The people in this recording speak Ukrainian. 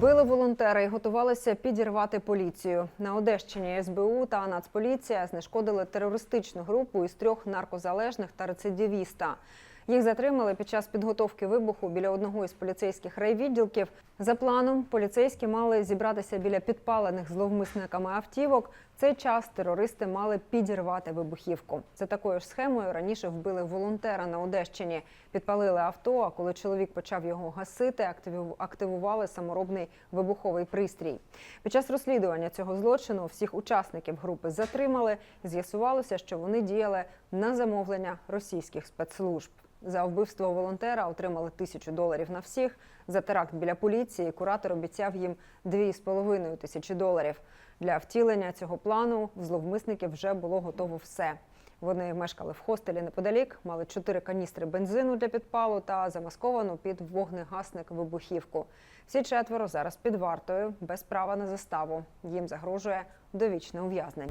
Вбили волонтера і готувалися підірвати поліцію. На Одещині СБУ та Нацполіція знешкодили терористичну групу із трьох наркозалежних та рецидивіста. Їх затримали під час підготовки вибуху біля одного із поліцейських райвідділків. За планом, поліцейські мали зібратися біля підпалених зловмисниками автівок. Цей час терористи мали підірвати вибухівку. За такою ж схемою раніше вбили волонтера на Одещині. Підпалили авто. А коли чоловік почав його гасити, активували саморобний вибуховий пристрій. Під час розслідування цього злочину всіх учасників групи затримали. З'ясувалося, що вони діяли на замовлення російських спецслужб. За вбивство волонтера отримали тисячу доларів на всіх. За теракт біля поліції куратор обіцяв їм дві з половиною тисячі доларів. Для втілення цього плану в зловмисників вже було готово все. Вони мешкали в хостелі неподалік, мали чотири каністри бензину для підпалу та замасковану під вогнегасник вибухівку. Всі четверо зараз під вартою без права на заставу. Їм загрожує довічне ув'язнення.